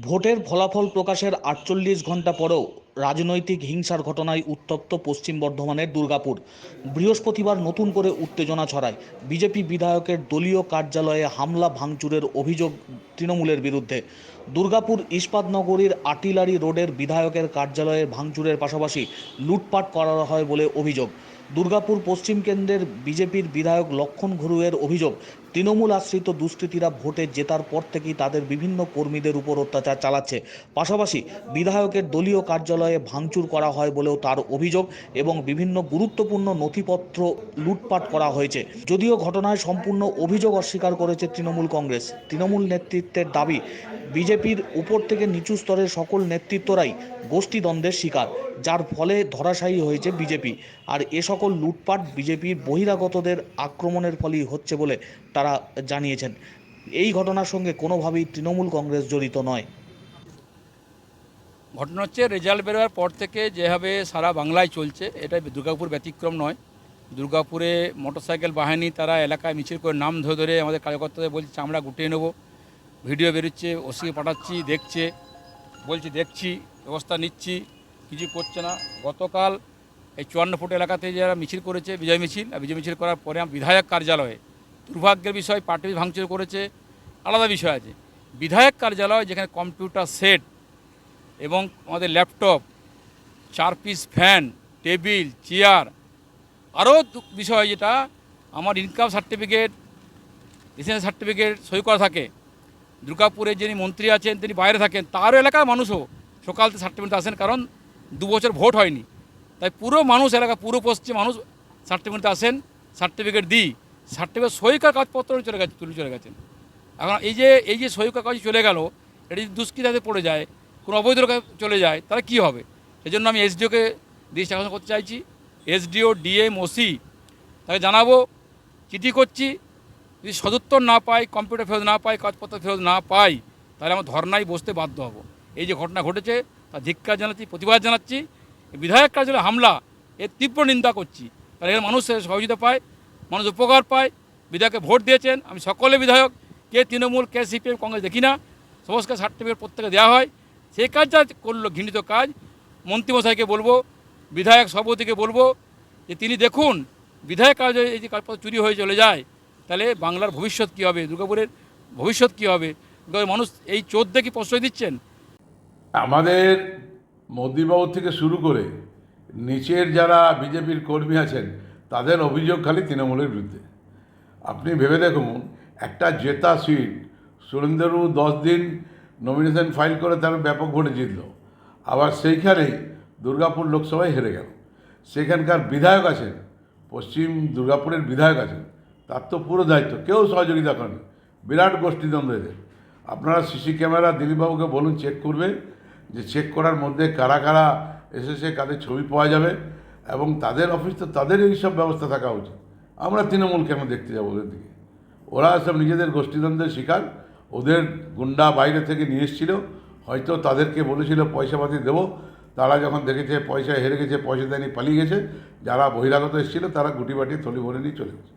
ভোটের ফলাফল প্রকাশের আটচল্লিশ ঘণ্টা পরেও রাজনৈতিক হিংসার ঘটনায় উত্তপ্ত পশ্চিম বর্ধমানের দুর্গাপুর। বৃহস্পতিবার নতুন করে উত্তেজনা ছড়ায়। বিজেপি বিধায়কের দলীয় কার্যালয়ে হামলা ভাঙচুরের অভিযোগ তৃণমূলের বিরুদ্ধে। দুর্গাপুর ইস্পাতনগরীর আটিলারি রোডের বিধায়কের কার্যালয়ে ভাঙচুরের পাশাপাশি লুটপাট করা হয় বলে অভিযোগ। দুর্গাপুর পশ্চিম কেন্দ্রের বিজেপির বিধায়ক লক্ষণ ঘুরুয়ের অভিযোগ, তৃণমূল আশ্রিত দুষ্কৃতীরা ভোটে জেতার পর থেকেই তাদের বিভিন্ন কর্মীদের উপর অত্যাচার চালাচ্ছে। পাশাপাশি বিধায়কের দলীয় কার্যালয়ে ভাঙচুর করা হয় বলেও তার অভিযোগ এবং বিভিন্ন গুরুত্বপূর্ণ নথিপত্র লুটপাট করা হয়েছে। যদিও ঘটনায় সম্পূর্ণ অভিযোগ অস্বীকার করেছে তৃণমূল কংগ্রেস। তৃণমূল নেতৃত্বের দাবি, বিজেপির উপর থেকে নিচু স্তরের সকল নেতৃত্বরাই গোষ্ঠীদ্বন্দ্বের শিকার, যার ফলে ধরাশায়ী হয়েছে বিজেপি। আর এ সকল লুটপাট বিজেপির বহিরাগতদের আক্রমণের ফলেই হচ্ছে বলে তারা জানিয়েছেন। এই ঘটনার সঙ্গে কোনোভাবেই তৃণমূল কংগ্রেস জড়িত নয়। ঘটনা হচ্ছে, রেজাল্ট বেরোবার পর থেকে যেভাবে সারা বাংলায় চলছে, এটা দুর্গাপুর ব্যতিক্রম নয়। দুর্গাপুরে মোটরসাইকেল বাহিনী, তারা এলাকায় মিছিল করে নাম ধরে ধরে আমাদের কার্যকর্তাদের বলছে চামড়া গুটিয়ে নেব। ভিডিও বেরোচ্ছে, ওসিকে পাঠাচ্ছি, দেখছে, বলছি, দেখছি, ব্যবস্থা নিচ্ছি, কিছু করছে না। গতকাল এই চুয়ান্ন ফুট এলাকাতে যারা মিছিল করেছে, বিজয় মিছিল, আর বিজয় মিছিল করার পরে বিধায়ক কার্যালয়ে, দুর্ভাগ্যের বিষয় পার্টি ভাঙচুর করেছে, আলাদা বিষয় আছে। বিধায়ক কার্যালয় যেখানে কম্পিউটার সেট এবং আমাদের ল্যাপটপ, চার পিস ফ্যান, টেবিল, চেয়ার, আরও বিষয় যেটা আমার ইনকাম সার্টিফিকেট রেসিডেন্স সার্টিফিকেট সই করা থাকে। দুর্গাপুরে যিনি মন্ত্রী আছেন, তিনি বাইরে থাকেন, তারও এলাকার মানুষও সকালতে সার্টিফিকেট আসেন কারণ দু বছর ভোট হয়নি। তাই পুরো মানুষ এলাকা, পুরো পশ্চিম মানুষ সার্টিফিকেট আসেন সার্টিফিকেট দিই। সার্টিফিকেট সই করার কাগজপত্র চলে গেছে, তুলে চলে গেছেন এখন এই যে এই যে সই করার কাগজ চলে গেল, এটা যদি দুষ্কৃতাতে পড়ে যায় কোনো অবৈধ চলে যায়, তাহলে কী হবে? সেই জন্য আমি এসডিওকে দৃষ্টি আকর্ষণ করতে চাইছি। এসডিও, ডিএম, ওসি, তাকে জানাব, চিঠি করছি। যদি সদুত্তর না পাই, কম্পিউটার ফেরত না পাই কাজপত্র ফেরত না পাই, তাহলে আমরা ধর্নায় বসতে বাধ্য হব। এই যে ঘটনা ঘটেছে, তার ধিক্কার জানাচ্ছি, প্রতিবাদ জানাচ্ছি। বিধায়ক কার্যালয়ে হামলা, এর তীব্র নিন্দা করছি। তাহলে এর মানুষ সহযোগিতা পায়, মানুষ উপকার পায়। বিধায়ককে ভোট দিয়েছেন, আমি সকলে বিধায়ক, কে তৃণমূল, কে সিপিএম, কংগ্রেস দেখি না। সমস্ত সার্টিফিকেট প্রত্যেকে দেওয়া হয়। সেই কাজটা করল, ঘৃণিত কাজ। মন্ত্রীমশাইকে বলব, বিধায়ক সভাপতিকে বলব যে তিনি দেখুন, বিধায়ক কাজ এই যে কাগজপত্র চুরি হয়ে চলে যায়, তাহলে বাংলার ভবিষ্যৎ কী হবে? দুর্গাপুরের ভবিষ্যৎ কী হবে? মানুষ এই চোদ্দ কি প্রশ্রয় দিচ্ছেন? আমাদের মোদিবাবু থেকে শুরু করে নিচের যারা বিজেপির কর্মী আছেন, তাদের অভিযোগ খালি তৃণমূলের বিরুদ্ধে। আপনি ভেবে দেখুন, একটা জেতা সিট সুরেন্দ্রবাবু দশ দিন নমিনেশন ফাইল করে তার ব্যাপক ভোটে জিতল। আবার সেইখানেই দুর্গাপুর লোকসভায় হেরে গেল। সেখানকার বিধায়ক আছেন, পশ্চিম দুর্গাপুরের বিধায়ক আছেন, তার তো পুরো দায়িত্ব, কেউ সহযোগিতা করেনি। বিরাট গোষ্ঠীদ্বন্দ্ব এদের। আপনারা সিসি ক্যামেরা দিলীপবাবুকে বলুন চেক করবে যে চেক করার মধ্যে কারা কারা এসেছে, কাদের ছবি পাওয়া যাবে, এবং তাদের অফিস তো তাদের এই সব ব্যবস্থা থাকা উচিত। আমরা তৃণমূল কেন দেখতে যাব ওদের দিকে? ওরা সব নিজেদের গোষ্ঠীদ্বন্দ্বের শিকার। ওদের গুন্ডা বাইরে থেকে নিয়ে এসেছিল, হয়তো তাদেরকে বলেছিল পয়সা পাতি দেবো। তারা যখন দেখেছে পয়সা হেরে গেছে, পয়সা দেয়নি, পালিয়ে গেছে, যারা বহিরাগত এসেছিল, তারা গুটি বাটি থলি ভরে নিয়ে চলে গেছে।